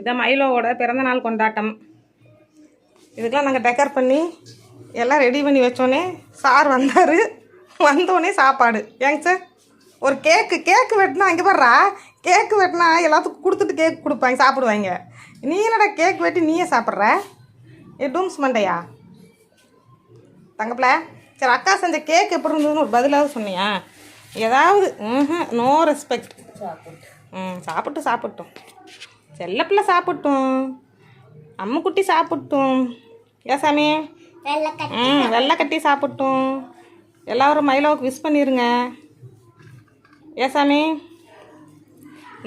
இதான் மைலோவோட பிறந்தநாள் கொண்டாட்டம். இதுக்கெல்லாம் நாங்கள் டெக்கர் பண்ணி எல்லாம் ரெடி பண்ணி வச்சோன்னே சார் வந்தார். வந்தோடனே சாப்பாடு. ஏங்க சார் ஒரு கேக்கு கேக்கு வெட்டினா இங்கே பாடுறா கேக்கு வெட்டினா எல்லாத்துக்கும் கொடுத்துட்டு கேக் கொடுப்பாங்க சாப்பிடுவாங்க. நீ என்னடா கேக் வெட்டி நீயே சாப்பிட்ற? ஏ டூம்ஸ் மண்டையா? தங்கப்பில சரி அக்கா செஞ்ச கேக் எப்படி இருந்ததுன்னு ஒரு பதிலாவது சொன்னியா? ஏதாவது ம் நோ ரெஸ்பெக்ட் ம் சாப்பிட்டு சாப்பிட்டோம். செல்லப்பிள்ளை சாப்பிட்டோம். அம்முக்குட்டி சாப்பிட்டோம். ஏ சாமி? ம் வெள்ளை கட்டி சாப்பிட்டோம். எல்லாரும் மயிலாவுக்கு விஷ் பண்ணிடுங்க ஏ சாமி?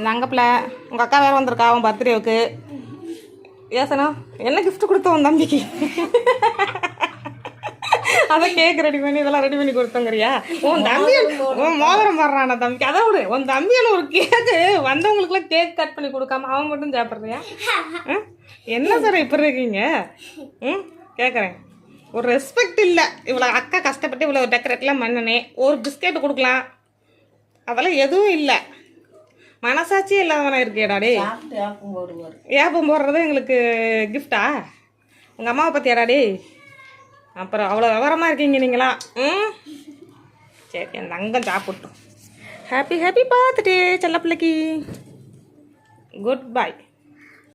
நங்கப்பில் உங்கள் அக்கா வேறு வந்திருக்கா அவன் பர்த்டேவுக்கு ஏசனா என்ன கிஃப்ட் கொடுத்த உன் தம்பிக்கு? அதான் கேக் ரெடி பண்ணி இதெல்லாம் ரெடி பண்ணி கொடுத்தங்கறியா? உன் தம்பி உன் மோதிரம் வர்றான தம்பிக்கு. அதான் விடு. உன் தம்பியான ஒரு கேக்கு வந்தவங்களுக்குலாம் கேக் கட் பண்ணி கொடுக்காம அவன் மட்டும் சாப்பிட்றியா? என்ன சார் இப்படி இருக்கீங்க? ம்? கேட்குறேன் ஒரு ரெஸ்பெக்ட் இல்லை. இவ்வளோ அக்கா கஷ்டப்பட்டு இவ்வளோ டெக்கரேட்லாம் பண்ணினேன் ஒரு பிஸ்கெட் கொடுக்கலாம். அதெல்லாம் எதுவும் இல்லை. மனசாட்சியே இல்லாதவனா இருக்கியடா போடுவார். ஏப்பம் போடுறது எங்களுக்கு கிஃப்டா உங்கள் அம்மாவை பற்றியாடா டேய். அப்புறம் அவ்வளோ விவரமாக இருக்கீங்க நீங்களா? ம்? சரி என் தங்கம் சாப்பிட்டோம். ஹாப்பி ஹாப்பி பார்த்துட்டே செல்ல பிள்ளைக்கு. Good bye